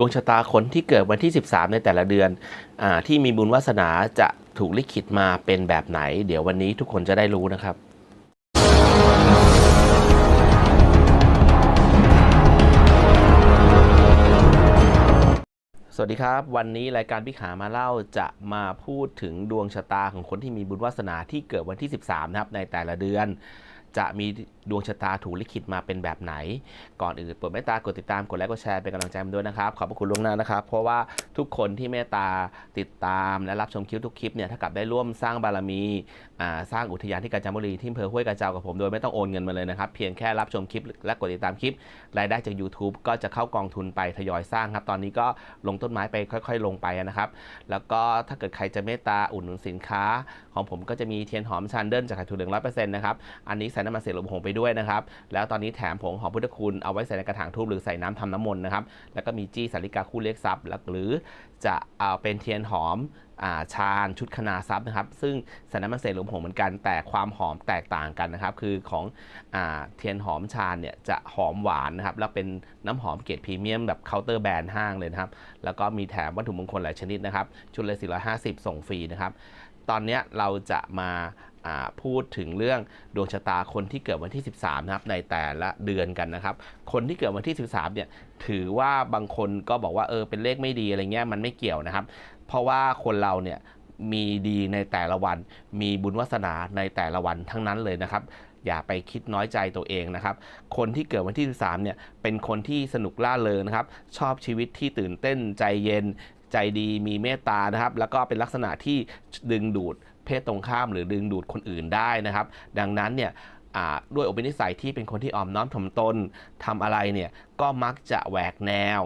ดวงชะตาคนที่เกิดวันที่ 13 ในแต่ละเดือนอาที่มีบุญวาสนาจะถูกลิขิตมาเป็นแบบไหน เดี๋ยววันนี้ทุกคนจะได้รู้นะครับสวัสดีครับ วันนี้รายการพิขามาเล่าจะมาพูดถึงดวงชะตาของคนที่มีบุญวาสนาที่เกิดวันที่ 13 นะครับในแต่ละเดือน จะมี ดวงชะตาถูกลิขิตมาเป็นแบบไหน ก่อนอื่นโปรดเมตตากดติดตามกดไลค์กดแชร์เป็นกำลังใจมาด้วยนะครับ ขอบพระคุณล่วงหน้านะครับ เพราะว่าทุกคนที่เมตตาติดตามและรับชมคลิปทุกคลิปเนี่ยถ้ากับได้ร่วมสร้างบารมีสร้างอุทยานที่กาญจนบุรีที่อำเภอห้วยกระเจ้ากับผมโดยไม่ต้องโอนเงินมาเลยนะครับเพียงแค่รับชมคลิปและกดติดตามคลิป รายได้จาก YouTube ก็จะเข้ากองทุนไปทยอยสร้างครับตอนนี้ก็ลงต้นไม้ไปค่อย ๆ ลงไปนะครับ แล้วก็ถ้าเกิดใครจะเมตตาอุดหนุนสินค้า ของผมก็จะมีเทียนหอมชันเดิลจากไข่ถั่วเหลืองร้อยเปอร์เซ็นต์นะครับอันนี้ใส่น้ำมันเสลมผงไปด้วยนะครับ แล้วตอนนี้แถมผงหอมพุทธคุณเอาไว้ใส่ในกระถางทูบหรือใส่น้ำทำน้ำมนต์นะครับ แล้วก็มีจี้สาริกาคู่เล็กซับหรือจะเอาเป็นเทียนหอมอาชาญชุดคณาซับนะครับ ซึ่งส่น้ำมันเสลมผงเหมือนกัน แต่ความหอมแตกต่างกันนะครับ คือของอเทียนหอมชาญเนี่ยจะหอมหวานนะครับ แล้วเป็นน้ำหอมเกรดพรีเมียมแบบเคาน์เตอร์แบรนด์ห้างเลยนะครับ แล้วก็มีแถมวัตถุมงคลหลายชนิดนะครับ ชุดละ450 ส่งฟรีนะครับ ตอนนี้เราจะมา พูดถึงเรื่องดวงชะตาคนที่เกิดวันที่ 13นะครับในแต่ละเดือนกันนะครับ คนที่เกิดวันที่ 13เนี่ยถือว่าบางคนก็บอกว่าเออเป็นเลขไม่ดีอะไรเงี้ยมันไม่เกี่ยวนะครับ เพราะว่าคนเราเนี่ยมีดีในแต่ละวัน มีบุญวาสนาในแต่ละวันทั้งนั้นเลยนะครับ อย่าไปคิดน้อยใจตัวเองนะครับ คนที่เกิดวันที่ 13เนี่ยเป็นคนที่สนุกล่าเริงนะครับ ชอบชีวิตที่ตื่นเต้นใจเย็น ใจดีมีเมตตานะครับ แล้วก็เป็นลักษณะที่ดึงดูด เพศตรงข้าม หรือดึงดูดคนอื่นได้นะครับ ดังนั้นเนี่ยด้วยอุปนิสัยที่เป็นคนที่อ่อมน้อมถ่อมตนทำอะไรเนี่ยก็มักจะแหวกแนว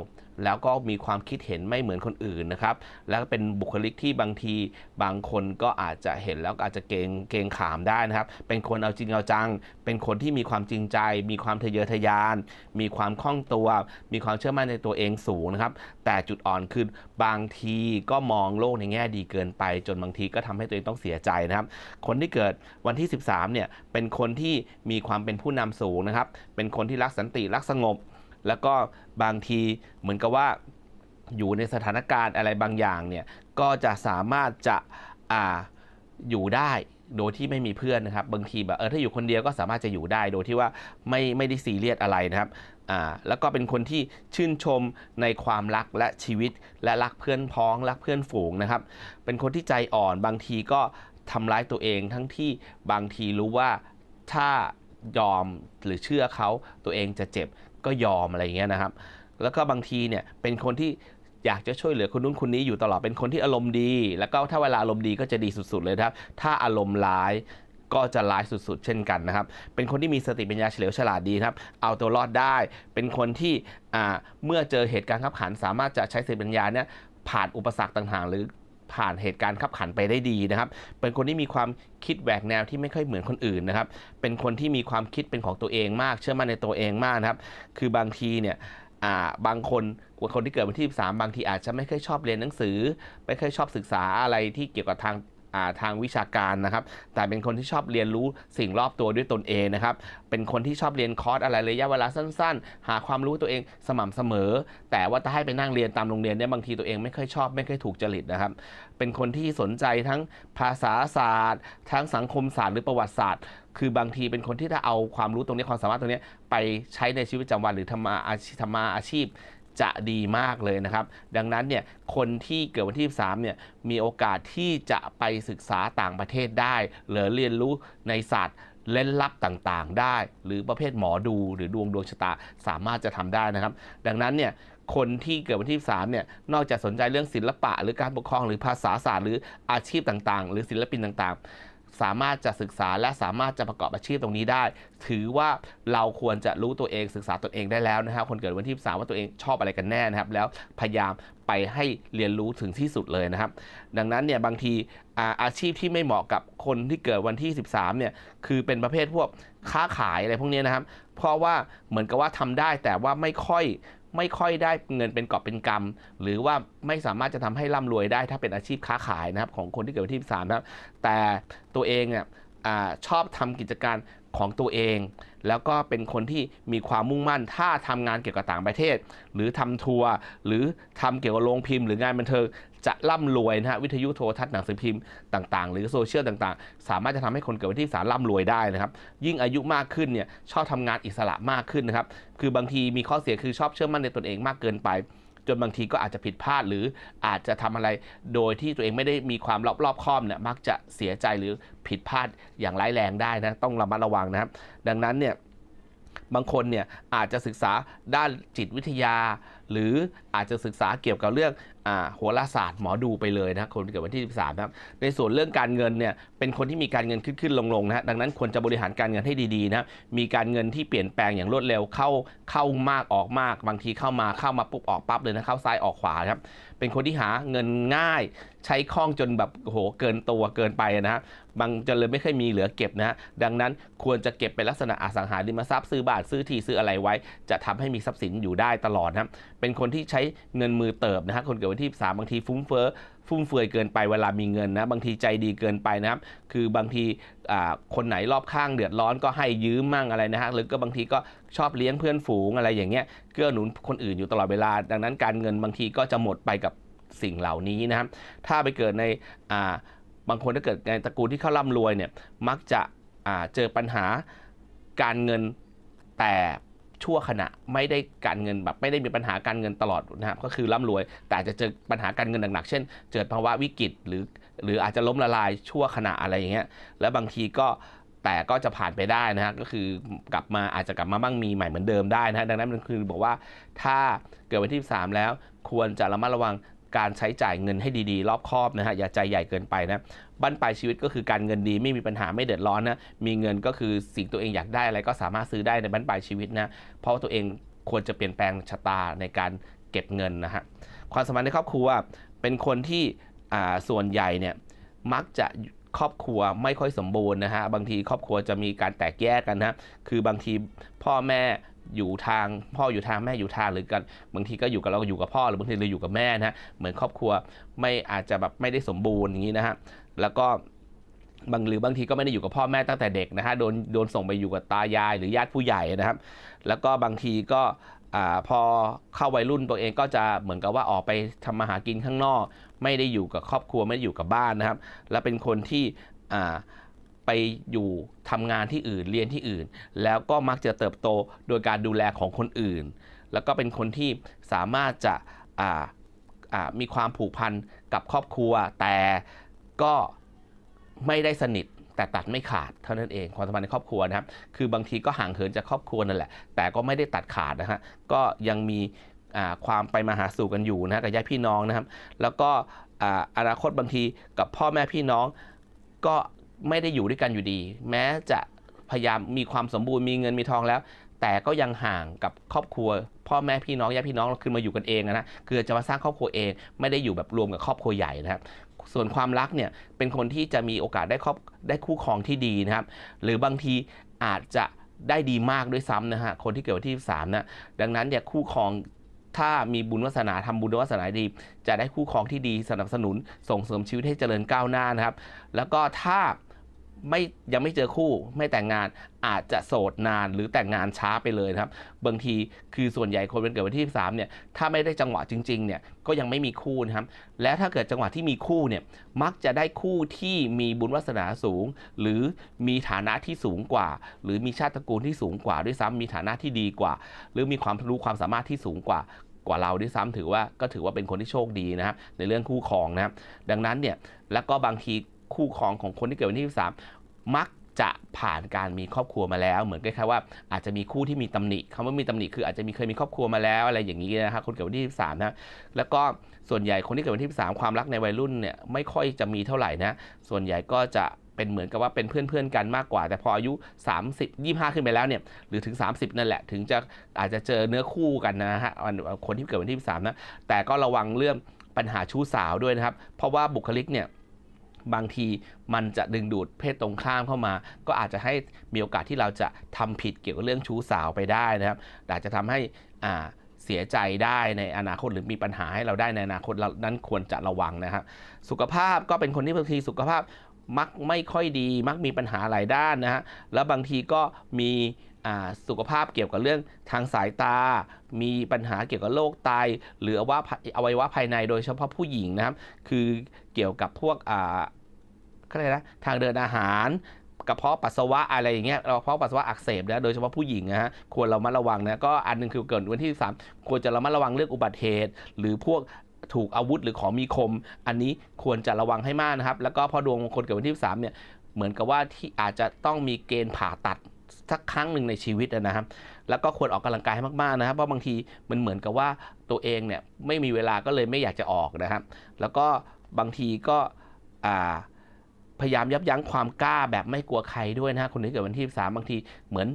แล้วก็มีความคิดเห็นไม่เหมือนคนอื่นนะครับ แล้วก็เป็นบุคลิกที่บางทีบางคนก็อาจจะเห็นแล้วอาจจะเกงเกงขามได้นะครับ เป็นคนเอาจริงเอาจัง เป็นคนที่มีความจริงใจ มีความทะเยอทะยาน มีความคล่องตัว มีความเชื่อมั่นในตัวเองสูงนะครับ แต่จุดอ่อนคือบางทีก็มองโลกในแง่ดีเกินไป จนบางทีก็ทำให้ตัวเองต้องเสียใจนะครับ คนที่เกิดวันที่ 13เนี่ยเป็นคนที่มีความเป็นผู้นำสูงนะครับ เป็นคนที่รักสันติรักสงบ แล้วก็บางทีเหมือนกับว่าอยู่ในสถานการณ์อะไรบางอย่างเนี่ยก็จะสามารถจะอ่าอยู่ได้โดยที่ไม่มีเพื่อนนะครับ บางทีแบบเออถ้าอยู่คนเดียวก็สามารถจะอยู่ได้โดยที่ว่าไม่ไม่ได้ซีเรียสอะไรนะครับอ่าแล้วก็เป็นคนที่ชื่นชมในความรักและชีวิตและรักเพื่อนพ้องรักเพื่อนฝูงนะครับ เป็นคนที่ใจอ่อนบางทีก็ทำร้ายตัวเองทั้งที่บางทีรู้ว่าถ้ายอมหรือเชื่อเขาตัวเองจะเจ็บ ก็ยอมอะไรอย่างเงี้ยนะครับ แล้วก็บางทีเนี่ยเป็นคนที่อยากจะช่วยเหลือคนนู้นคนนี้อยู่ตลอดเป็นคนที่อารมณ์ดี แล้วก็ถ้าเวลาอารมณ์ดีก็จะดีสุดๆเลยครับ ถ้าอารมณ์ร้ายก็จะร้ายสุดๆ เช่นกันนะครับ เป็นคนที่มีสติปัญญาเฉลียวฉลาดดีครับ เอาตัวรอดได้ เป็นคนที่เมื่อเจอเหตุการณ์ขับขัน สามารถจะใช้สติปัญญาเนี่ยผ่านอุปสรรคต่างๆ หรือ ผ่านเหตุการณ์ขับขันไปได้ดีนะครับ เป็นคนที่มีความคิดแหวกแนวที่ไม่ค่อยเหมือนคนอื่นนะครับ เป็นคนที่มีความคิดเป็นของตัวเองมาก เชื่อมั่นในตัวเองมากนะครับ คือบางทีเนี่ยบางคนคนที่เกิดวันที่ 13 บางทีอาจจะไม่ค่อยชอบเรียนหนังสือ ไม่ค่อยชอบศึกษาอะไรที่เกี่ยวกับทาง ทางวิชาการนะครับ แต่เป็นคนที่ชอบเรียนรู้สิ่งรอบตัวด้วยตนเองนะครับ เป็นคนที่ชอบเรียนคอร์สอะไรระยะเวลาสั้น ๆ หาความรู้ตัวเองสม่ำเสมอ แต่ว่าถ้าให้ไปนั่งเรียนตามโรงเรียนเนี่ยบางทีตัวเองไม่ค่อยชอบไม่ค่อยถูกจริตนะครับ เป็นคนที่สนใจทั้งภาษาศาสตร์ ทั้งสังคมศาสตร์หรือประวัติศาสตร์คือบางทีเป็นคนที่ถ้าเอาความรู้ตรงนี้ความสามารถตรงนี้ไปใช้ในชีวิตประจำวันหรือทำมาอาชีพทำมาอาชีพ จะดีมากเลยนะครับ ดังนั้นเนี่ยคนที่เกิดวันที่ 13 เนี่ยมีโอกาสที่จะไปศึกษาต่างประเทศได้ หรือเรียนรู้ในศาสตร์เล่นลับต่างๆ ได้ หรือประเภทหมอดูหรือดวงดวงชะตาสามารถจะทำได้นะครับ ดังนั้นเนี่ยคนที่เกิดวันที่3เนี่ย นอกจากสนใจเรื่องศิลปะ หรือการปกครองหรือภาษาศาสตร์หรืออาชีพต่างๆ หรือศิลปินต่างๆ สามารถจะศึกษาและสามารถจะประกอบอาชีพตรงนี้ได้ ถือว่าเราควรจะรู้ตัวเองศึกษาตนเองได้แล้วนะครับคนเกิดวันที่3ว่าตัวเองชอบอะไรกันแน่นะครับ แล้วพยายามไปให้เรียนรู้ถึงที่สุดเลยนะครับ ดังนั้นเนี่ยบางทีอาอาชีพที่ไม่เหมาะกับคนที่เกิดวันที่ 13เนี่ยคือเป็นประเภทพวกค้าขายอะไรพวกนี้นะครับ เพราะว่าเหมือนกับว่าทำได้แต่ว่าไม่ค่อย ไม่ค่อยได้เงินเป็นกอบเป็นกำหรือว่าไม่สามารถจะทำให้ร่ำรวยได้ถ้าเป็นอาชีพค้าขายนะครับ ของคนที่เกิดวันที่13นะครับแต่ตัวเองเนี่ยอชอบทำกิจการของตัวเอง แล้วก็เป็นคนที่มีความมุ่งมั่น ถ้าทำงานเกี่ยวกับต่างประเทศ หรือทำทัวร์หรือทำเกี่ยวกับโรงพิมพ์ หรืองานบันเทิงจะร่ำรวยนะฮะวิทยุโทรทัศน์หนังสือพิมพ์ต่างๆ หรือโซเชียลต่างๆ สามารถจะทำให้คนเกิดวันที่สามร่ำรวยได้นะครับยิ่งอายุมากขึ้นเนี่ยชอบทำงานอิสระมากขึ้นนะครับคือบางทีมีข้อเสียคือชอบเชื่อมั่นในตนเองมากเกินไป จนบางทีก็อาจจะผิดพลาดหรืออาจจะทำอะไรโดยที่ตัวเองไม่ได้มีความรอบรอบคอบเนี่ยมักจะเสียใจหรือผิดพลาดอย่างร้ายแรงได้นะต้องระมัดระวังนะครับ ดังนั้นเนี่ยบางคนเนี่ยอาจจะศึกษาด้านจิตวิทยา หรืออาจจะศึกษาเกี่ยวกับเรื่องโหราศาสตร์หมอดูไปเลยนะคนเกิดวันที่ 13นะครับในส่วนเรื่องการเงินเนี่ยเป็นคนที่มีการเงินขึ้นขึ้นลงลงๆนะฮะดังนั้นควรจะบริหารการเงินให้ดีๆนะมีการเงินที่เปลี่ยนแปลงอย่างรวดเร็วเข้าเข้ามากออกมาก บางทีเข้ามาเข้ามาปุ๊บออกปั๊บเลยนะเข้าซ้ายออกขวาครับเป็นคนที่หาเงินง่ายใช้คล่องจนแบบโหเกินตัวเกินไปนะฮะบางจะเลยไม่เคยมีเหลือเก็บนะฮะดังนั้นควรจะเก็บเป็นลักษณะอสังหาริมทรัพย์ซื้อบ้านซื้อที่ซื้ออะไรไว้ จะทำให้มีทรัพย์สินอยู่ได้ตลอดนะเป็นคนที่ใช้เงินมือเติบนะฮะคนเกิดวันที่3บางทีฟุ้งเฟ้อฟุ่มเฟือยเกินไปเวลามีเงินนะบางทีใจดีเกินไปนะครับคือบางทีคนไหนรอบข้างเดือดร้อนก็ให้ยืมมั่งอะไรนะฮะหรือก็บางทีก็ชอบเลี้ยงเพื่อนฝูงอะไรอย่างเงี้ยเกื้อหนุนคนอื่นอยู่ตลอดเวลา ดังนั้นการเงินบางทีก็จะหมดไปกับสิ่งเหล่านี้นะครับถ้าไปเกิดในบางคนถ้าเกิดในตระกูลที่เขาร่ำรวยเนี่ยมักจะเจอปัญหาการเงินแต่ ชั่วขณะไม่ได้การเงินแบบไม่ได้มีปัญหาการเงินตลอดนะครับก็คือร่ำรวย แต่อาจจะเจอปัญหาการเงินหนักๆเช่น เกิดภาวะวิกฤตหรือ หรืออาจจะล้มละลายชั่วขณะอะไรอย่างเงี้ยแล้วบางทีก็แต่ก็จะผ่านไปได้นะฮะก็คือกลับมาอาจจะกลับมาบ้างมีใหม่เหมือนเดิมได้นะฮะดังนั้นมันคือบอกว่าถ้าเกิดวันที่ 3 แล้วควรจะระมัดระวัง การใช้จ่ายเงินให้ดีๆ รอบคอบนะฮะอย่าใจใหญ่เกินไปนะบั้นปลายชีวิตก็คือการเงินดีไม่มีปัญหาไม่เดือดร้อนนะมีเงินก็คือสิ่งตัวเองอยากได้อะไรก็สามารถซื้อได้ในบั้นปลายชีวิตนะเพราะว่าตัวเองควรจะเปลี่ยนแปลงชะตาในการเก็บเงินนะฮะความสัมพันธ์ในครอบครัวเป็นคนที่อ่าส่วนใหญ่เนี่ยมักจะครอบครัวไม่ค่อยสมบูรณ์นะฮะบางทีครอบครัวจะมีการแตกแยกกันนะคือบางทีพ่อแม่ อยู่ทางพ่ออยู่ทางแม่อยู่ทางหรือกันบางทีก็อยู่กับเราอยู่กับพ่อหรือบางทีเราอยู่กับแม่นะเหมือนครอบครัวไม่อาจจะแบบไม่ได้สมบูรณ์อย่างนี้นะฮะแล้วก็บางหรือบางทีก็ไม่ได้อยู่กับพ่อแม่ตั้งแต่เด็กนะฮะโดนโดนส่งไปอยู่กับตายายหรือญาติผู้ใหญ่นะครับ แล้วก็บางทีก็อพอเข้าวัยรุ่นตัวเองก็จะเหมือนกับว่าออกไปทำมาหากินข้างนอก ไม่ได้อยู่กับครอบครัวไม่ได้อยู่กับบ้านนะครับ และเป็นคนที่ ไปอยู่ทำงานที่อื่นเรียนที่อื่น แล้วก็มักจะเติบโตโดยการดูแลของคนอื่น แล้วก็เป็นคนที่สามารถจะมีความผูกพันกับครอบครัว แต่ก็ไม่ได้สนิทแต่ตัดไม่ขาดเท่านั้นเองความสัมพันธ์ในครอบครัวนะครับ คือบางทีก็ห่างเหินจากครอบครัวนั่นแหละ แต่ก็ไม่ได้ตัดขาดนะฮะก็ยังมีความไปมาหาสู่กันอยู่นะกับญาติพี่น้องนะครับ แล้วก็ออนาคตบางทีกับพ่อแม่พี่น้องก็ ไม่ได้อยู่ด้วยกันอยู่ดี แม้จะพยายามมีความสมบูรณ์มีเงินมีทองแล้ว แต่ก็ยังห่างกับครอบครัว พ่อแม่พี่น้องญาติพี่น้องเราคือมาอยู่กันเองนะคือจะมาสร้างครอบครัวเอง ไม่ได้อยู่แบบรวมกับครอบครัวใหญ่นะครับส่วนความรักเนี่ยเป็นคนที่จะมีโอกาสได้ครอบได้คู่ครองที่ดีนะครับ หรือบางทีอาจจะได้ดีมากด้วยซ้ำนะฮะคนที่เกิดวันที่3นะดังนั้นเนี่ยคู่ครองถ้ามีบุญวาสนาทำบุญวาสนาดี จะได้คู่ครองที่ดีสนับสนุนส่งเสริมชีวิตให้เจริญก้าวหน้านะครับ แล้วก็ถ้า ไม่ยังไม่เจอคู่ไม่แต่งงานอาจจะโสดนานหรือแต่งงานช้าไปเลยครับ บางทีคือส่วนใหญ่คนเป็นเกิดวันที่13เนี่ยถ้าไม่ได้จังหวะจริงๆเนี่ยก็ยังไม่มีคู่นะครับ และถ้าเกิดจังหวะที่มีคู่เนี่ยมักจะได้คู่ที่มีบุญวาสนาสูง หรือมีฐานะที่สูงกว่า หรือมีชาติตระกูลที่สูงกว่าด้วยซ้ำมีฐานะที่ดีกว่า หรือมีความรู้ความสามารถที่สูงกว่ากว่าเราด้วยซ้ำถือว่าก็ถือว่าเป็นคนที่โชคดีนะครับในเรื่องคู่ครองนะครับดังนั้นเนี่ยแล้วก็บางที คู่ครองของคนที่เกิดวันที่13มักจะผ่านการมีครอบครัวมาแล้ว เหมือนคล้ายๆว่าอาจจะมีคู่ที่มีตำหนิคำว่ามีตำหนิคืออาจจะมีเคยมีครอบครัวมาแล้วอะไรอย่างนี้นะครับคนเกิดวันที่13นะแล้วก็ส่วนใหญ่คนที่เกิดวันที่13ความรักในวัยรุ่นเนี่ยไม่ค่อยจะมีเท่าไหร่นะส่วนใหญ่ก็จะเป็นเหมือนกับว่าเป็นเพื่อนๆกันมากกว่า แต่พออายุ 30 25 ขึ้นไปแล้วเนี่ยหรือถึง 30 นั่นแหละ ถึงจะอาจจะเจอเนื้อคู่กันนะฮะคนที่เกิดวันที่13นะแต่ก็ระวังเรื่องปัญหาชู้สาวด้วยนะครับ เพราะว่าบุคลิกเนี่ย บางทีมันจะดึงดูดเพศตรงข้ามเข้ามา ก็อาจจะให้มีโอกาสที่เราจะทำผิดเกี่ยวกับเรื่องชู้สาวไปได้นะครับอาจจะทำให้อ่าเสียใจได้ในอนาคตหรือมีปัญหาให้เราได้ในอนาคตเรานั้นควรจะระวังนะครับสุขภาพก็เป็นคนที่บางทีสุขภาพมักไม่ค่อยดี มักมีปัญหาหลายด้านนะฮะแล้วบางทีก็มี สุขภาพเกี่ยวกับเรื่องทางสายตา มีปัญหาเกี่ยวกับโรคไต หรือว่าอวัยวะภายในโดยเฉพาะผู้หญิงนะครับ คือเกี่ยวกับพวกอ่าก็เลยกนะทางเดินอาหารกระเพาะปัสสาวะอะไรอย่างเงี้ยกระเพาะปัสสาวะอักเสบนะโดยเฉพาะผู้หญิงนะฮะควรเรามาระวังนะก็อันหนึงคือเกิดวันที่ 3 ควรจะระมัดระวังเรื่องอุบัติเหตุ หรือพวกถูกอาวุธหรือของมีคม อันนี้ควรจะระวังให้มากนะครับ แล้วก็พอดวงมงคลเกิดวันที่ 3 เนี่ยเหมือนกับว่าที่อาจจะต้องมีเกณฑ์ผ่าตัด สักครั้งหนึ่งในชีวิตนะครับ แล้วก็ควรออกกำลังกายให้มากๆนะครับ เพราะบางทีมันเหมือนกับว่าตัวเองเนี่ยไม่มีเวลาก็เลยไม่อยากจะออกนะครับ แล้วก็บางทีก็พยายามยับยั้งความกล้าแบบไม่กลัวใครด้วยนะคนที่เกิดวันที่3บางทีเหมือน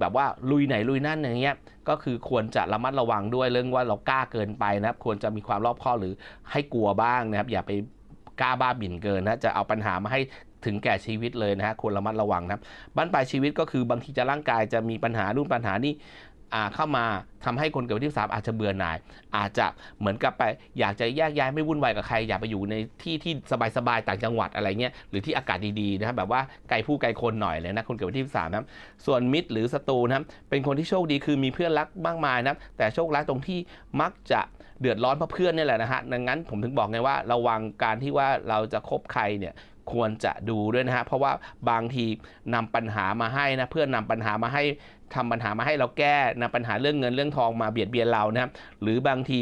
แบบว่าลุยไหนลุยนั่นอย่างเงี้ยก็คือควรจะระมัดระวังด้วยเรื่องว่าเรากล้าเกินไปนะครับควรจะมีความรอบคอบหรือให้กลัวบ้างนะครับ อย่าไปกล้าบ้าบิ่นเกินนะจะเอาปัญหามาให้ ถึงแก่ชีวิตเลยนะฮะควรระมัดระวังนะครับบ้านปลายชีวิตก็คือบางทีจะร่างกายจะมีปัญหานู่นปัญหานี่เข้ามาทำให้คนเกิดวันที่สามอาจจะเบื่อหน่าย อาจจะเหมือนกับไปอยากจะแยกย้ายไม่วุ่นวายกับใคร อยากไปอยู่ในที่ที่สบายๆต่างจังหวัดอะไรเงี้ยหรือที่อากาศดีๆนะครับแบบว่าไกลผู้ไกลคนหน่อยเลยนะคนเกิดวันที่สามนะส่วนมิตรหรือศัตรูนะเป็นคนที่โชคดีคือมีเพื่อนรักมากมายนะแต่โชคร้ายตรงที่มักจะเดือดร้อนเพราะเพื่อนนี่แหละนะฮะดังนั้นผมถึงบอกไงว่าระวังการที่ว่าเราจะคบใครเนี่ย ควรจะดูด้วยนะฮะเพราะว่าบางทีนำปัญหามาให้นะเพื่อนนำปัญหามาให้ทำปัญหามาให้เราแก้นำปัญหาเรื่องเงินเรื่องทองมาเบียดเบียนเรานะครับหรือบางที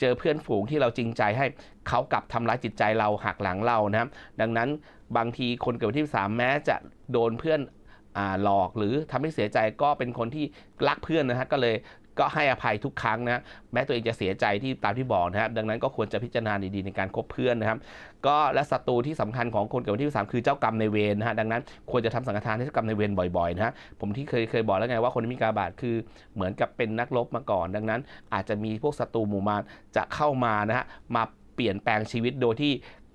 เจอเพื่อนฝูงที่เราจริงใจให้เขากลับทำร้ายจิตใจเราหักหลังเรานะครับดังนั้นบางทีคนเกิดวันที่3แม้จะโดนเพื่อนอหลอกหรือทำให้เสียใจก็เป็นคนที่รักเพื่อนนะฮะก็เลย ก็ให้อภัยทุกครั้งนะแม้ตัวเองจะเสียใจที่ตามที่บอกนะครับดังนั้นก็ควรจะพิจารณาดีๆในการคบเพื่อนนะครับ ก็และศัตรูที่สำคัญของคนเกิดวันที่3คือเจ้ากรรมในเวรนะฮะดังนั้นควรจะทำสังฆทานให้เจ้ากรรมในเวรบ่อยๆนะฮะผมที่เคยเคยบอกแล้วไงว่าคนที่มีกาบาตคือเหมือนกับเป็นนักรบมาก่อน ดังนั้นอาจจะมีพวกศัตรูหมู่มารจะเข้ามานะฮะมาเปลี่ยนแปลงชีวิตโดยที่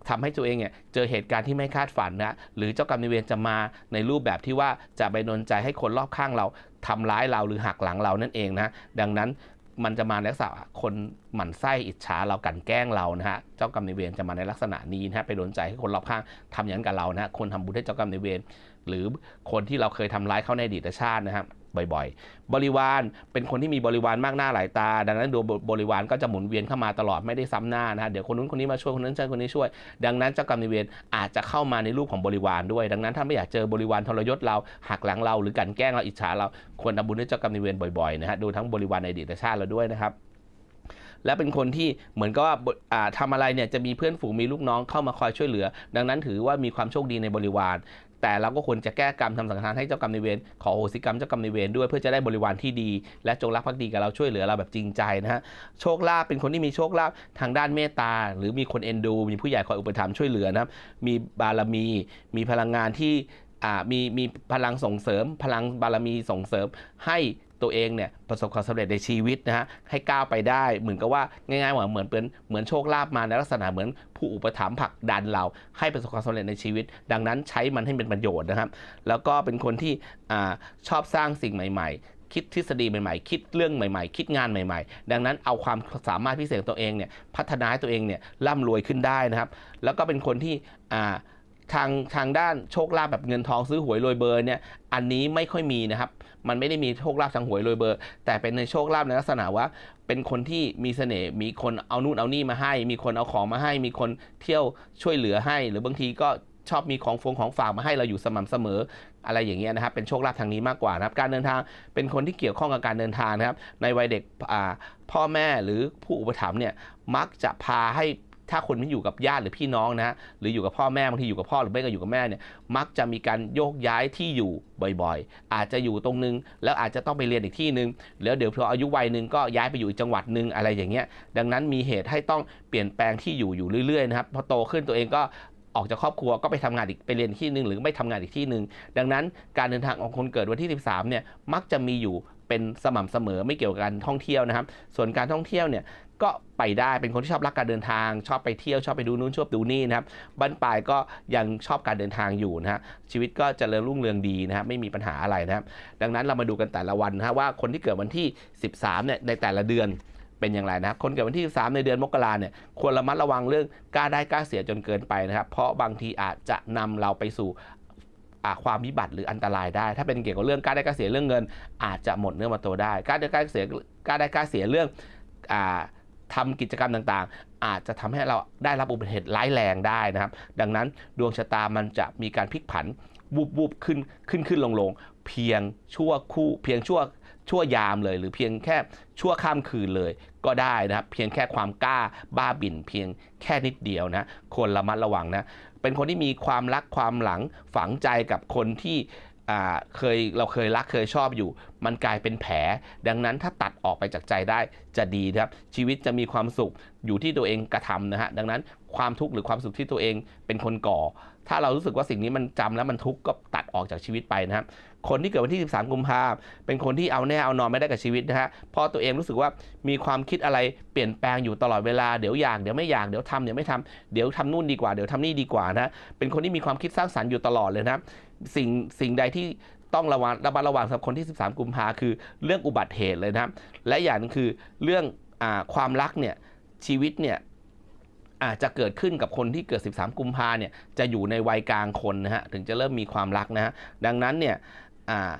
ทำให้ตัวเองเนี่ยเจอเหตุการณ์ที่ไม่คาดฝันนะหรือเจ้ากรรมนายเวรจะมาในรูปแบบที่ว่าจะไปดนใจให้คนรอบข้างเราทำร้ายเราหรือหักหลังเรานั่นเองนะดังนั้นมันจะมาในลักษณะคนหมั่นไส้อิจฉาเรากันแกล้งเรานะฮะเจ้ากรรมนายเวรจะมาในลักษณะนี้นะฮะไปโดนใจให้คนรอบข้างทำอย่างนั้นกับเรานะฮะคนทำบุญให้เจ้ากรรมนายเวรหรือคนที่เราเคยทำร้ายเขาในอดีตชาตินะครับ บ่อยๆ บริวารเป็นคนที่มีบริวารมากหน้าหลายตา ดังนั้นดวงบริวารก็จะหมุนเวียนเข้ามาตลอดไม่ได้ซ้ำหน้านะฮะเดี๋ยวคนนู้นคนนี้มาช่วยคนนั้นช่วยคนนี้ช่วย ดังนั้นเจ้ากรรมนายเวรอาจจะเข้ามาในรูปของบริวารด้วย ดังนั้นถ้าไม่อยากเจอบริวารทรยศเราหักหลังเราหรือกันแกล้งเราอิจฉาเราควรทำบุญให้เจ้ากรรมนายเวรบ่อยๆนะฮะดูทั้งบริวารในอดีตชาติเราด้วยนะครับ และเป็นคนที่เหมือนกับว่าทำอะไรเนี่ยจะมีเพื่อนฝูงมีลูกน้องเข้ามาคอยช่วยเหลือ ดังนั้นถือว่ามีความโชคดีในบริวาร แต่เราก็ควรจะแก้กรรมทำสังฆทานให้เจ้ากรรมนายเวรขอโหสิกรรมเจ้ากรรมนายเวรด้วยเพื่อจะได้บริวารที่ดี และจงรักภักดีกับเราช่วยเหลือเราแบบจริงใจนะฮะโชคลาภเป็นคนที่มีโชคลาภทางด้านเมตตา หรือมีคนเอ็นดู มีผู้ใหญ่คอยอุปถัมภ์ช่วยเหลือนะครับมีบารมี มีพลังงานที่มีมีพลังส่งเสริม พลังบารมีส่งเสริมให้ ตัวเองเนี่ยประสบความสำเร็จในชีวิตนะฮะให้ก้าวไปได้เหมือนกับว่าง่ายๆว่าเหมือนเป็นเหมือนโชคลาภมาในลักษณะเหมือนผู้อุปถัมภ์ผลักดันเรา ให้ประสบความสำเร็จในชีวิต ดังนั้นใช้มันให้เป็นประโยชน์นะครับ แล้วก็เป็นคนที่อชอบสร้างสิ่งใหม่ ๆคิดทฤษฎีใหม่ๆ คิดเรื่องใหม่ๆ คิดงานใหม่ๆ ดังนั้นเอาความสามารถพิเศษของตัวเองเนี่ยพัฒนาให้ตัวเองเนี่ยร่ำรวยขึ้นได้นะครับ แล้วก็เป็นคนที่ทางทางด้านโชคลาภแบบเงินทองซื้อหวยรวยเบอร์เนี่ยอันนี้ไม่ค่อยมีนะครับ มันไม่ได้มีโชคลาภทางหวยรวยเบอร์ แต่เป็นในโชคลาภในลักษณะว่า เป็นคนที่มีเสน่ห์มีคนเอานู่นเอานี่มาให้ มีคนเอาของมาให้ มีคนเที่ยวช่วยเหลือให้ หรือบางทีก็ชอบมีของฟงของฝากมาให้เราอยู่สม่ำเสมออะไรอย่างเงี้ยนะครับ เป็นโชคลาภทางนี้มากกว่านะครับ การเดินทางเป็นคนที่เกี่ยวข้องกับการเดินทางนะครับ ในวัยเด็กพ่อแม่หรือผู้อุปถัมภ์เนี่ยมักจะพาให้ ถ้าคนที่อยู่กับญาติหรือพี่น้องนะฮะหรืออยู่กับพ่อแม่บางทีอยู่กับพ่อหรือไม่ก็อยู่กับแม่เนี่ยมักจะมีการโยกย้ายที่อยู่บ่อยๆ อาจจะอยู่ตรงนึง แล้วอาจจะต้องไปเรียนอีกที่หนึ่งแล้วเดี๋ยวพออายุวัยหนึ่งก็ย้ายไปอยู่อีกจังหวัดหนึ่งอะไรอย่างเงี้ยดังนั้นมีเหตุให้ต้องเปลี่ยนแปลงที่อยู่อยู่เรื่อยๆนะครับพอโตขึ้นตัวเองก็ออกจากครอบครัวก็ไปทำงานอีกไปเรียนที่หนึ่งหรือไม่ทำงานอีกที่หนึ่งดังนั้นการเดินทางของคนเกิดวันที่ 13เนี่ยมักจะมีอยู่เป็นสม่ำเสมอไม่เกี่ยวกับการท่องเที่ยวนะครับ ส่วนการท่องเที่ยวเนี่ย ก็ไปได้เป็นคนที่ชอบรักการเดินทาง ชอบไปเที่ยวชอบไปดูนู่นชอบดูนี่นะครับบ้านปลายก็ยังชอบการเดินทางอยู่นะฮะชีวิตก็เจริญรุ่งเรืองดีนะครับไม่มีปัญหาอะไรนะครับดังนั้นเรามาดูกันแต่ละวันนะฮะว่าคนที่เกิดวันที่ 13เนี่ยในแต่ละเดือนเป็นอย่างไรนะครับ คนเกิดวันที่ 3 ในเดือนมกราเนี่ยควรระมัดระวังเรื่องกล้าได้กล้าเสียจนเกินไปนะครับ เพราะบางทีอาจจะนำเราไปสู่ความวิบัติหรืออันตรายได้ ถ้าเป็นเกี่ยวกับเรื่องกล้าได้กล้าเสียเรื่องเงิน อาจจะหมดเนื้อหมดตัวได้กล้าได้กล้าเสียกล้าได้กล้าเสียเรื่องอ่า ทำกิจกรรมต่างๆ อาจจะทำให้เราได้รับอุบัติเหตุร้ายแรงได้นะครับ ดังนั้นดวงชะตามันจะมีการพลิกผันวูบวูบขึ้นขึ้นขึ้นลงลงเพียงชั่วคู่ เพียงชั่วชั่วยามเลย หรือเพียงแค่ชั่วข้ามคืนเลยก็ได้นะครับ เพียงแค่ความกล้าบ้าบิ่น เพียงแค่นิดเดียวนะควรระมัดระวังนะเป็นคนที่มีความรักความหลังฝังใจกับคนที่ เคยเราเคยรักเคยชอบอยู่ มันกลายเป็นแผล ดังนั้นถ้าตัดออกไปจากใจได้จะดีนะครับ ชีวิตจะมีความสุขอยู่ที่ตัวเองกระทำนะฮะดังนั้นความทุกข์หรือความสุขที่ตัวเองเป็นคนก่อ ถ้าเรารู้สึกว่าสิ่งนี้มันจำแล้วมันทุกข์ก็ตัดออกจากชีวิตไปนะครับคนที่เกิดวันที่ 13 กุมภาเป็นคนที่เอาแน่เอานอนไม่ได้กับชีวิตนะฮะพราะตัวเองรู้สึกว่ามีความคิดอะไรเปลี่ยนแปลงอยู่ตลอดเวลาเดี๋ยวอยากเดี๋ยวไม่อยากเดี๋ยวทำเดี๋ยวไม่ทำเดี๋ยวทำนู่นดีกว่าเดี๋ยวทำนี่ดีกว่านะเป็นคนที่มีความคิดสร้างสรรค์อยู่ตลอดเลยนะครับ สิ่งสิ่งใดที่ต้องระวังระมัดระวังสำหรับคนที่ 13 กุมภาคือเรื่องอุบัติเหตุเลยนะครับและอย่างนึงคือเรื่องอความรักเนี่ยชีวิตเนี่ยอาจจะเกิดขึ้นกับคนที่เกิด 13 กุมภาเนี่ยจะอยู่ในวัยกลางคนนะฮะถึงจะเริ่มมีความรักนะฮะดังนั้นเนี่ยอ่า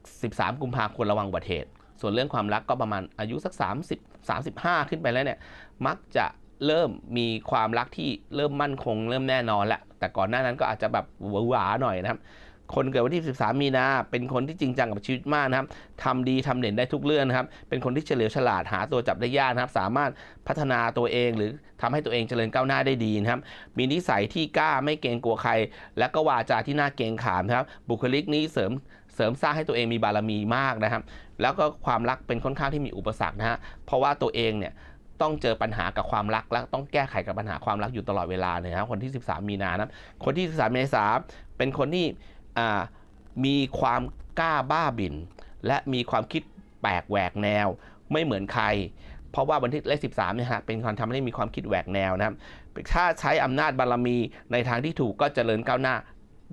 13 กุมภาควรระวังอุบัติเหตุ ส่วนเรื่องความรักก็ประมาณอายุสัก 30 35 ขึ้นไปแล้วเนี่ยมักจะ เริ่มมีความรักที่เริ่มมั่นคง เริ่มแน่นอนแหละแต่ก่อนหน้านั้นก็อาจจะแบบหวาหน่อยนะครับคนเกิดวันที่ 13 มีนา เป็นคนที่จริงจังกับชีวิตมากนะครับทำดีทำเด่นได้ทุกเรื่องนะครับ เป็นคนที่เฉลียวฉลาดหาตัวจับได้ยากนะครับ สามารถพัฒนาตัวเองหรือทำให้ตัวเองเจริญก้าวหน้าได้ดีนะครับ มีนิสัยที่กล้าไม่เกรงกลัวใคร และก็วาจาที่น่าเกรงขามนะครับ บุคลิกนี้เสริมเสริมสร้างให้ตัวเองมีบารมีมากนะครับ แล้วก็ความรักเป็นค่อนข้างที่มีอุปสรรคนะฮะ เพราะว่าตัวเองเนี่ย ต้องเจอปัญหากับความรัก และต้องแก้ไขกับปัญหาความรักอยู่ตลอดเวลาเลยนะครับคนที่ 13 มีนานะคนที่ 13 เมษาเป็นคนที่มีความกล้าบ้าบิน และมีความคิดแปลกแหวกแนว ไม่เหมือนใคร เพราะว่าวันที่เลข 13เนี่ยฮะเป็นความทำให้มีความคิดแหวกแนวนะครับถ้าใช้อำนาจบารมีในทางที่ถูกก็เจริญก้าวหน้า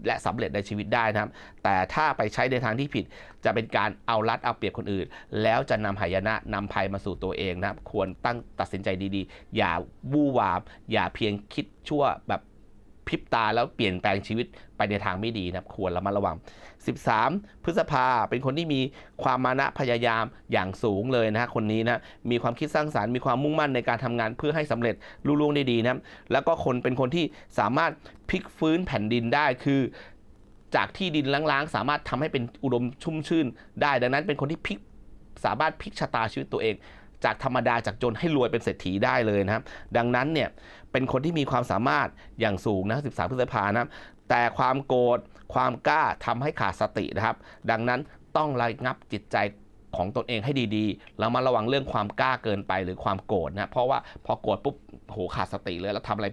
และสำเร็จในชีวิตได้นะครับ แต่ถ้าไปใช้ในทางที่ผิด จะเป็นการเอารัดเอาเปรียบคนอื่น แล้วจะนำหายนะนำภัยมาสู่ตัวเองนะครับ ควรตั้งตัดสินใจดีๆ อย่าวู่วาม อย่าเพียงคิดชั่วแบบ พริบตาแล้วเปลี่ยนแปลงชีวิตไปในทางไม่ดีนะครับควรระมัดระวัง 13 พฤษภาเป็นคนที่มีความมานะพยายามอย่างสูงเลยนะฮะคนนี้นะมีความคิดสร้างสารรค์มีความมุ่งมั่นในการทำงานเพื่อให้สำเร็จลุล่วงได้ดีนะแล้วก็คนเป็นคนที่สามารถพลิกฟื้นแผ่นดินได้คือจากที่ดินล้างๆ สามารถทำให้เป็นอุดมชุ่มชื่นได้ ดังนั้นเป็นคนที่พลิกสามารถพลิกชะตาชีวิตตัวเอง จากธรรมดาจากจนให้รวยเป็นเศรษฐีได้เลยนะครับ ดังนั้นเนี่ยเป็นคนที่มีความสามารถอย่างสูงนะ 13 พฤษภานะแต่ความโกรธความกล้าทำให้ขาดสตินะครับ ดังนั้นต้องระงับจิตใจของตนเองให้ดีๆ แล้วมาระวังเรื่องความกล้าเกินไปหรือความโกรธนะ เพราะว่าพอโกรธปุ๊บโหขาดสติเลยแล้วทำอะไร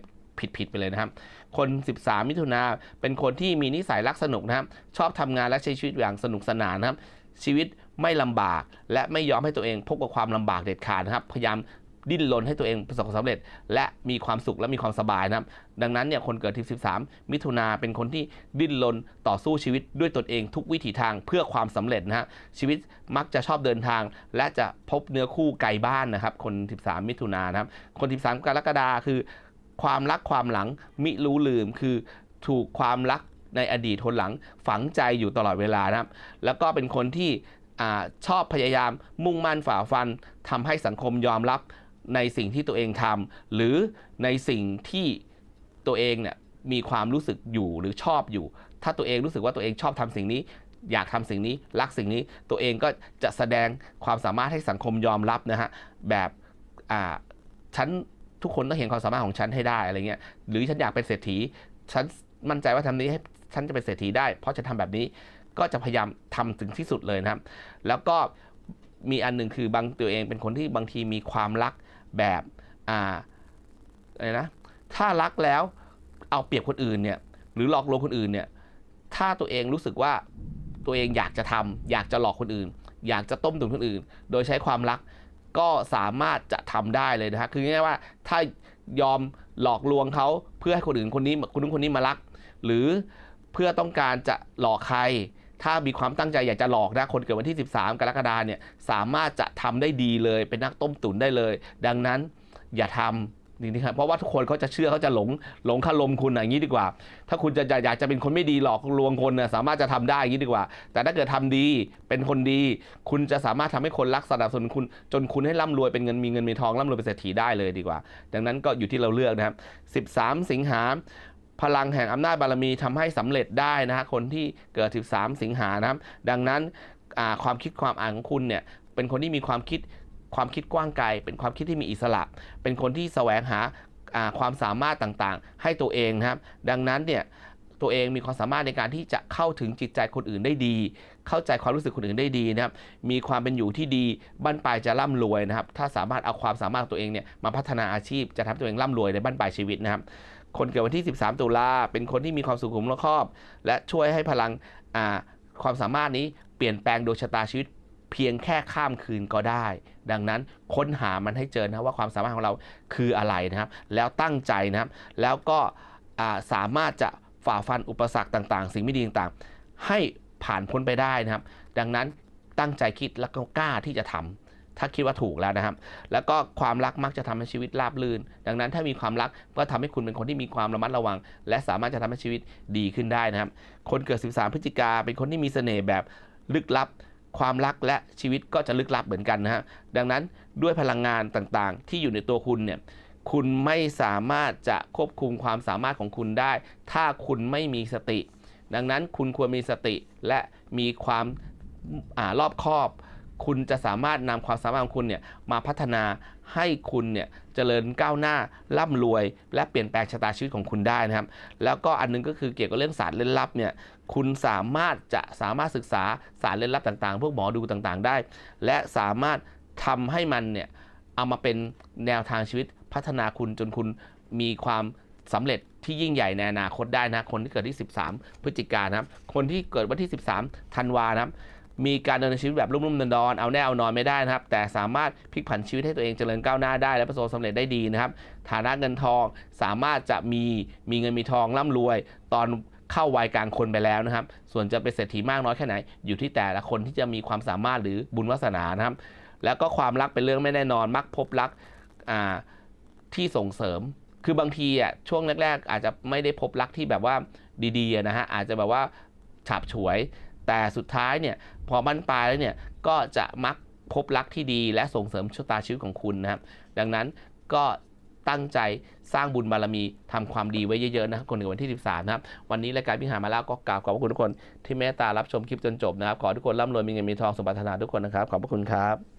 ผิดๆไปเลยนะครับ คน 13 มิถุนาเป็นคนที่มีนิสัยรักสนุกนะครับ ชอบทำงานและใช้ชีวิตอย่างสนุกสนานนะครับ ชีวิต ไม่ลำบาก และไม่ยอมให้ตัวเองพบกับความลำบากเด็ดขาดนะครับพยายามดิ้นรนให้ตัวเองประสบความสำเร็จ และมีความสุขและมีความสบายนะครับ ดังนั้นเนี่ยคนเกิดที่13 มิถุนาเป็นคนที่ดิ้นรนต่อสู้ชีวิตด้วยตนเองทุกวิถีทางเพื่อความสำเร็จนะฮะชีวิตมักจะชอบเดินทาง และจะพบเนื้อคู่ไกลบ้านนะครับ คน 13 มิถุนานะครับ คน 13 กรกฎาคือ ความรักความหลังมิรู้ลืมคือถูกความรักในอดีตทนหลังฝังใจอยู่ตลอดเวลานะครับ แล้วก็เป็นคนที่ ชอบพยายามมุ่งมั่นฝ่าฟันทำให้สังคมยอมรับในสิ่งที่ตัวเองทำหรือในสิ่งที่ตัวเองเนี่ยมีความรู้สึกอยู่หรือชอบอยู่ ถ้าตัวเองรู้สึกว่าตัวเองชอบทำสิ่งนี้ อยากทำสิ่งนี้รักสิ่งนี้ตัวเองก็จะแสดงความสามารถให้สังคมยอมรับนะฮะแบบอ่าฉันทุกคนต้องเห็นความสามารถของฉันให้ได้อะไรเงี้ยหรือฉันอยากเป็นเศรษฐีฉันมั่นใจว่าทำนี้ให้ฉันจะเป็นเศรษฐีได้ เพราะจะทำแบบนี้ ก็จะพยายามทำถึงที่สุดเลยนะครับ แล้วก็มีอันหนึ่งคือบางตัวเองเป็นคนที่บางทีมีความรักแบบอ่าอะไรนะถ้ารักแล้วเอาเปรียบคนอื่นเนี่ยหรือหลอกลวงคนอื่นเนี่ยถ้าตัวเองรู้สึกว่าตัวเองอยากจะทำอยากจะหลอกคนอื่น อยากจะต้มตุ๋นคนอื่น โดยใช้ความรักก็สามารถจะทำได้เลยนะฮะคือง่ายว่าถ้ายอมหลอกลวงเขาเพื่อให้คนอื่นคนนี้คนนู้นคนนี้มารัก หรือเพื่อต้องการจะหลอกใคร ถ้ามีความตั้งใจอยากจะหลอกนะคนเกิดวันที่ 13 กรกฎาเนี่ยสามารถจะทำได้ดีเลย เป็นนักต้มตุ๋นได้เลย ดังนั้นอย่าทำนี่ครับเพราะว่าทุกคนเขาจะเชื่อเขาจะหลงหลงคารมคุณอย่างนี้ดีกว่า ถ้าคุณจะอยากจะเป็นคนไม่ดีหลอกลวงคนน่ะสามารถจะทำได้อย่างนี้ดีกว่า แต่ถ้าเกิดทำดีเป็นคนดี คุณจะสามารถทำให้คนรักสนับสนุนคุณจนคุณให้ร่ำรวยเป็นเงินมีเงินมีทองร่ำรวยเป็นเศรษฐีได้เลยดีกว่า ดังนั้นก็อยู่ที่เราเลือกนะครับ 13 สิงหา พลังแห่งอำนาจบารมีทำให้สำเร็จได้นะฮะคนที่เกิด 13 สิงหานะครับดังนั้นความคิดความอ่านของคุณเนี่ยเป็นคนที่มีความคิดความคิดกว้างไกล เป็นความคิดที่มีอิสระ เป็นคนที่แสวงหาความสามารถต่างๆ ให้ตัวเองนะครับ ดังนั้นเนี่ยตัวเองมีความสามารถในการที่จะเข้าถึงจิตใจคนอื่นได้ดี เข้าใจความรู้สึกคนอื่นได้ดีนะครับ มีความเป็นอยู่ที่ดีบ้านปลายจะร่ำรวยนะครับ ถ้าสามารถเอาความสามารถตัวเองเนี่ยมาพัฒนาอาชีพจะทำตัวเองร่ำรวยในบ้านปลายชีวิตนะครับ คนเกิดวันที่ 13 ตุลาเป็นคนที่มีความสุขุมรอบคอบ และช่วยให้พลังความสามารถนี้เปลี่ยนแปลงดวงชะตาชีวิตเพียงแค่ข้ามคืนก็ได้ ดังนั้นค้นหามันให้เจอนะว่าความสามารถของเราคืออะไรนะครับ แล้วตั้งใจนะครับ แล้วก็สามารถจะฝ่าฟันอุปสรรคต่างๆ สิ่งไม่ดีต่างๆ ให้ผ่านพ้นไปได้นะครับ ดังนั้นตั้งใจคิดแล้วก็กล้าที่จะทำ ถ้าคิดว่าถูกแล้วนะครับ แล้วก็ความรักมักจะทำให้ชีวิตราบรื่น ดังนั้นถ้ามีความรักก็ทำให้คุณเป็นคนที่มีความระมัดระวัง และสามารถจะทำให้ชีวิตดีขึ้นได้นะครับ คนเกิด 13 พฤศจิกาเป็นคนที่มีเสน่ห์แบบลึกลับ ความรักและชีวิตก็จะลึกลับเหมือนกันนะฮะดังนั้นด้วยพลังงานต่างๆ ที่อยู่ในตัวคุณเนี่ยคุณไม่สามารถจะควบคุมความสามารถของคุณได้ ถ้าคุณไม่มีสติ ดังนั้นคุณควรมีสติและมีความอรอบคอบ คุณจะสามารถนำความสามารถของคุณเนี่ยมาพัฒนาให้คุณเนี่ยเจริญก้าวหน้าร่ำรวย และเปลี่ยนแปลงชะตาชีวิตของคุณได้นะครับ แล้วก็อันนึงก็คือเกี่ยวกับเรื่องศาสตร์เล่นลับเนี่ยคุณสามารถจะสามารถศึกษาศาสตร์เล่นลับต่างๆ พวกหมอดูต่างๆ ได้ และสามารถทำให้มันเนี่ยเอามาเป็นแนวทางชีวิตพัฒนาคุณจนคุณมีความสำเร็จที่ยิ่งใหญ่ในอนาคตได้นะคนที่เกิดที่ 13 พฤศจิกายนะครับ คนที่เกิดวันที่ 13 ธันวานะครับ มีการดำเนินชีวิตแบบรุ่มๆดอนๆเอาแน่เอานอนไม่ได้นะครับ แต่สามารถพลิกผันชีวิตให้ตัวเองเจริญก้าวหน้าได้ และประสบความสำเร็จได้ดีนะครับ ฐานะเงินทองสามารถจะมีมีเงินมีทองร่ำรวย ตอนเข้าวัยกลางคนไปแล้วนะครับ ส่วนจะเป็นเศรษฐีมากน้อยแค่ไหน อยู่ที่แต่ละคนที่จะมีความสามารถหรือบุญวาสนานะครับ แล้วก็ความรักเป็นเรื่องไม่แน่นอนมักพบรักที่ส่งเสริม คือบางทีอะช่วงแรก ๆ อาจจะไม่ได้พบรักที่แบบว่าดีๆนะฮะอาจจะแบบว่าฉับฉวย แต่สุดท้ายเนี่ยพอบั้นปลายแล้วเนี่ยก็จะมักพบรักที่ดีและส่งเสริมชะตาชีวิตของคุณนะครับ ดังนั้นก็ตั้งใจสร้างบุญบารมีทำความดีไว้เยอะๆนะครับคนในวันที่ 13 นะครับ วันนี้รายการพิหารมาแล้วก็กราบขอบพระคุณทุกคนที่เมตตารับชมคลิปจนจบนะครับ ขอทุกคนร่ำรวยมีเงินมีทองสมบัตินาทุกคนนะครับ ขอบพระคุณครับ